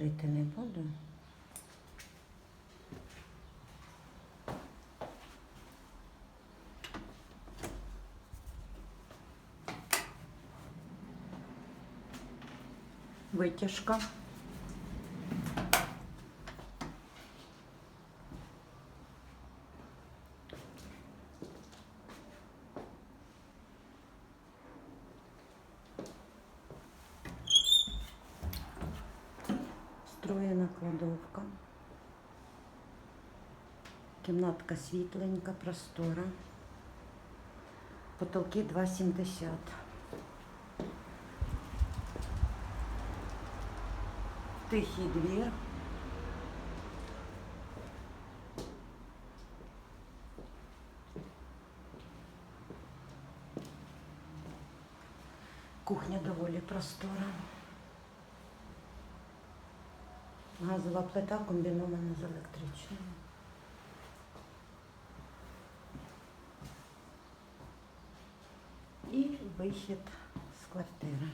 Жити не буду. Витяжка. Встроєна кладовка. Кімнатка світленька, простора. Потолки 2,70. Тихий двір. Кухня доволі простора. Газова плита комбінована з електричною. І вихід з квартири.